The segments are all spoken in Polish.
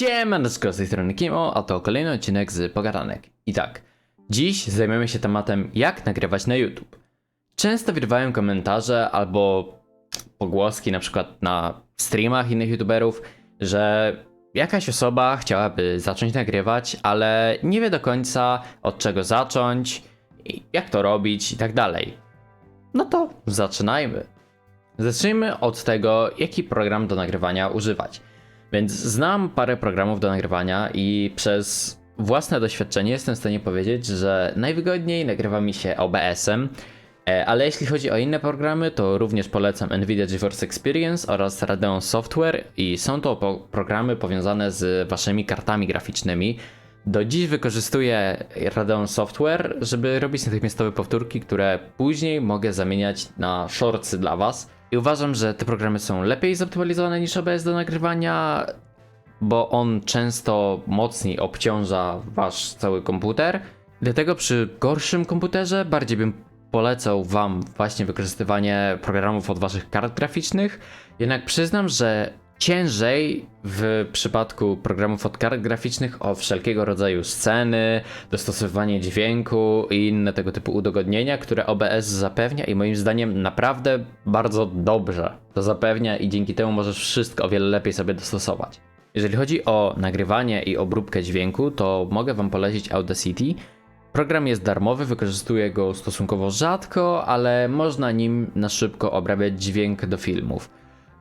Siemaneczko, z tej strony Kimo, a to kolejny odcinek z Pogadanek. I tak, dziś zajmiemy się tematem jak nagrywać na YouTube. Często widywałem komentarze albo pogłoski na przykład na streamach innych youtuberów, że jakaś osoba chciałaby zacząć nagrywać, ale nie wie do końca od czego zacząć, jak to robić i tak dalej. No to zaczynajmy. Zacznijmy od tego, jaki program do nagrywania używać. Więc znam parę programów do nagrywania i przez własne doświadczenie jestem w stanie powiedzieć, że najwygodniej nagrywa mi się OBS-em, e, ale jeśli chodzi o inne programy, to również polecam Nvidia GeForce Experience oraz Radeon Software i są to po programy powiązane z waszymi kartami graficznymi. Do dziś wykorzystuję Radeon Software, żeby robić natychmiastowe powtórki, które później mogę zamieniać na shortsy dla was. I uważam, że te programy są lepiej zoptymalizowane niż OBS do nagrywania, bo on często mocniej obciąża wasz cały komputer. Dlatego przy gorszym komputerze bardziej bym polecał wam właśnie wykorzystywanie programów od waszych kart graficznych. Jednak przyznam, że ciężej w przypadku programów od kart graficznych o wszelkiego rodzaju sceny, dostosowywanie dźwięku i inne tego typu udogodnienia, które OBS zapewnia i moim zdaniem naprawdę bardzo dobrze to zapewnia i dzięki temu możesz wszystko o wiele lepiej sobie dostosować. Jeżeli chodzi o nagrywanie i obróbkę dźwięku, to mogę Wam polecić Audacity. Program jest darmowy, wykorzystuję go stosunkowo rzadko, ale można nim na szybko obrabiać dźwięk do filmów.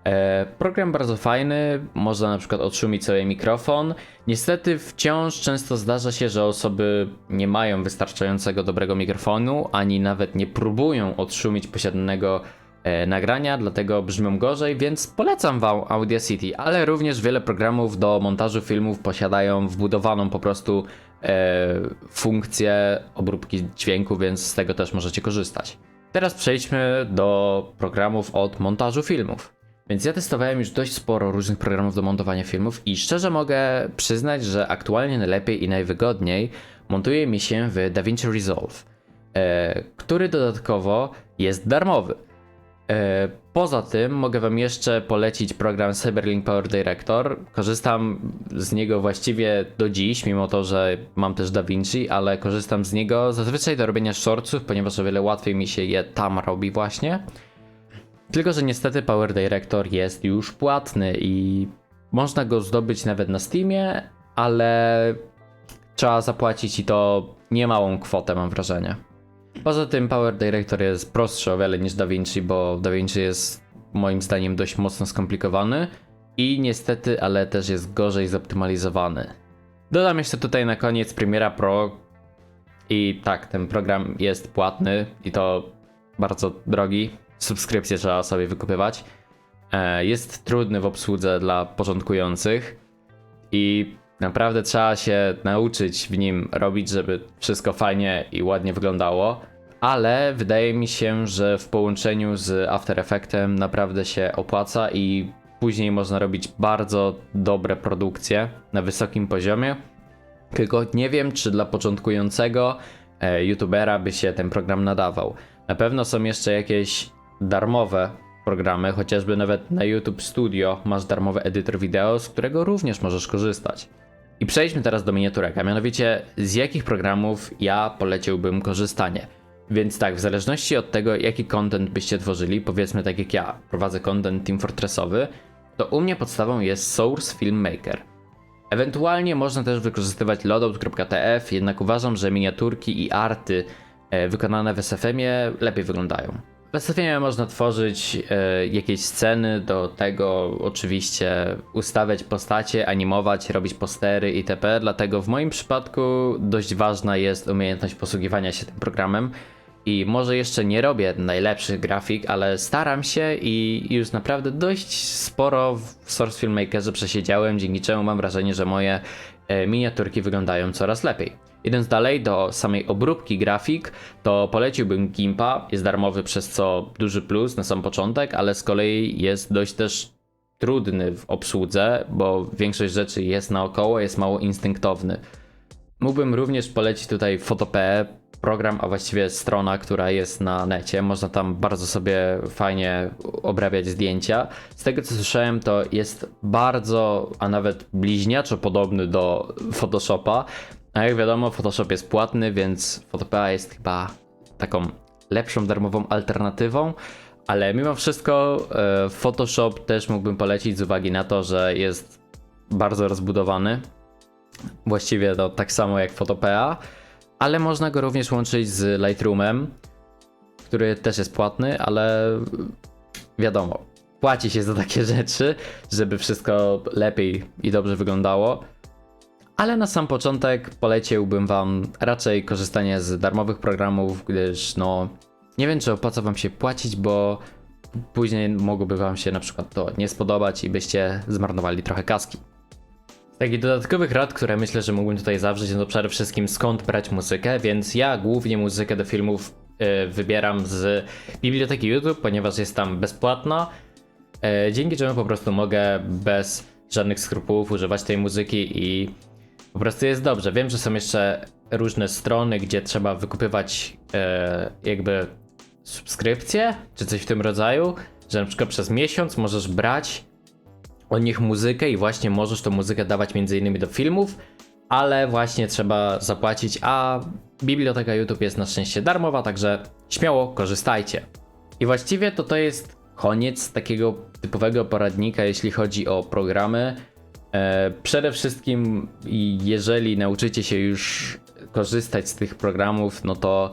E, program bardzo fajny, można na przykład odszumić sobie mikrofon. Niestety wciąż często zdarza się, że osoby nie mają wystarczającego dobrego mikrofonu, ani nawet nie próbują odszumić posiadanego e, nagrania, dlatego brzmią gorzej, więc polecam wam Audacity, ale również wiele programów do montażu filmów posiadają wbudowaną po prostu e, funkcję obróbki dźwięku, więc z tego też możecie korzystać. Teraz przejdźmy do programów od montażu filmów. Więc ja testowałem już dość sporo różnych programów do montowania filmów i szczerze mogę przyznać, że aktualnie najlepiej i najwygodniej montuje mi się w DaVinci Resolve, e, który dodatkowo jest darmowy. E, Poza tym mogę Wam jeszcze polecić program Cyberlink Power Director. Korzystam z niego właściwie do dziś, mimo to, że mam też DaVinci, ale korzystam z niego zazwyczaj do robienia shortsów, ponieważ o wiele łatwiej mi się je tam robi właśnie. Tylko, że niestety Power Director jest już płatny i można go zdobyć nawet na Steamie, ale trzeba zapłacić i to niemałą kwotę, mam wrażenie. Poza tym Power Director jest prostszy o wiele niż DaVinci, bo DaVinci jest moim zdaniem dość mocno skomplikowany i niestety, ale też jest gorzej zoptymalizowany. Dodam jeszcze tutaj na koniec Premiera Pro i tak, ten program jest płatny i to bardzo drogi. Subskrypcję trzeba sobie wykupywać. E, Jest trudny w obsłudze dla początkujących i naprawdę trzeba się nauczyć w nim robić, żeby wszystko fajnie i ładnie wyglądało. Ale wydaje mi się, że w połączeniu z After Effectem naprawdę się opłaca i później można robić bardzo dobre produkcje na wysokim poziomie. Tylko nie wiem, czy dla początkującego e, youtubera by się ten program nadawał. Na pewno są jeszcze jakieś darmowe programy, chociażby nawet na YouTube Studio masz darmowy edytor wideo, z którego również możesz korzystać. I przejdźmy teraz do miniaturek, a mianowicie z jakich programów ja poleciłbym korzystanie. Więc tak, w zależności od tego, jaki content byście tworzyli, powiedzmy tak jak ja, prowadzę content Team Fortressowy, to u mnie podstawą jest Source Filmmaker. Ewentualnie można też wykorzystywać loadout.tf, jednak uważam, że miniaturki i arty e, wykonane w SFM-ie lepiej wyglądają. SFM można tworzyć e, jakieś sceny, do tego oczywiście ustawiać postacie, animować, robić postery itp. Dlatego w moim przypadku dość ważna jest umiejętność posługiwania się tym programem. I może jeszcze nie robię najlepszych grafik, ale staram się i już naprawdę dość sporo w Source Filmmakerze przesiedziałem, dzięki czemu mam wrażenie, że moje e, miniaturki wyglądają coraz lepiej. Idąc dalej do samej obróbki grafik, to poleciłbym Gimpa, jest darmowy przez co duży plus na sam początek, ale z kolei jest dość też trudny w obsłudze, bo większość rzeczy jest naokoło, jest mało instynktowny. Mógłbym również polecić tutaj Photopea, program, a właściwie strona, która jest na necie. Można tam bardzo sobie fajnie obrabiać zdjęcia. Z tego co słyszałem, to jest bardzo, a nawet bliźniaczo podobny do Photoshopa. A jak wiadomo, Photoshop jest płatny, więc Photopea jest chyba taką lepszą darmową alternatywą. Ale mimo wszystko e, Photoshop też mógłbym polecić z uwagi na to, że jest bardzo rozbudowany. Właściwie to tak samo jak Photopea, ale można go również łączyć z Lightroomem, który też jest płatny, ale wiadomo, płaci się za takie rzeczy, żeby wszystko lepiej i dobrze wyglądało. Ale na sam początek poleciłbym Wam raczej korzystanie z darmowych programów, gdyż no nie wiem, czy opłaca Wam się płacić, bo później mogłoby Wam się na przykład to nie spodobać i byście zmarnowali trochę kaski. Z takich dodatkowych rad, które myślę, że mógłbym tutaj zawrzeć, no to przede wszystkim skąd brać muzykę, więc ja głównie muzykę do filmów y, wybieram z biblioteki YouTube, ponieważ jest tam bezpłatna, y, dzięki czemu po prostu mogę bez żadnych skrupułów używać tej muzyki i po prostu jest dobrze. Wiem, że są jeszcze różne strony, gdzie trzeba wykupywać e, jakby subskrypcje, czy coś w tym rodzaju, że na przykład przez miesiąc możesz brać od nich muzykę i właśnie możesz tą muzykę dawać między innymi do filmów, ale właśnie trzeba zapłacić, a biblioteka YouTube jest na szczęście darmowa, także śmiało korzystajcie. I właściwie to to jest koniec takiego typowego poradnika, jeśli chodzi o programy. E, przede wszystkim, jeżeli nauczycie się już korzystać z tych programów, no to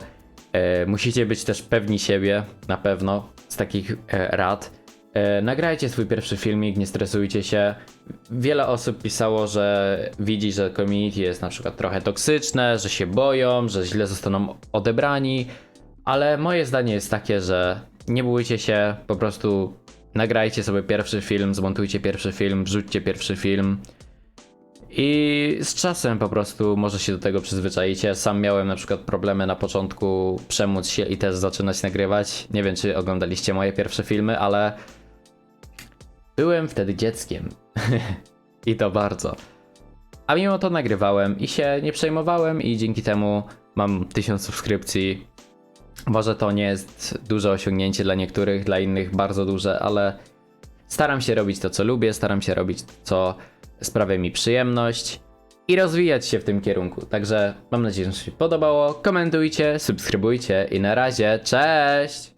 e, musicie być też pewni siebie, na pewno, z takich e, rad. Nagrajcie swój pierwszy filmik, nie stresujcie się. Wiele osób pisało, że widzi, że community jest na przykład trochę toksyczne, że się boją, że źle zostaną odebrani, ale moje zdanie jest takie, że nie bójcie się, po prostu nagrajcie sobie pierwszy film, zmontujcie pierwszy film, wrzućcie pierwszy film. I z czasem po prostu może się do tego przyzwyczaicie. Sam miałem na przykład problemy na początku przemóc się i też zaczynać nagrywać. Nie wiem, czy oglądaliście moje pierwsze filmy, ale byłem wtedy dzieckiem. I to bardzo. A mimo to nagrywałem i się nie przejmowałem i dzięki temu mam 1000 subskrypcji. Może to nie jest duże osiągnięcie dla niektórych, dla innych bardzo duże, ale staram się robić to, co lubię, staram się robić to, co sprawia mi przyjemność i rozwijać się w tym kierunku. Także mam nadzieję, że się podobało. Komentujcie, subskrybujcie i na razie, cześć!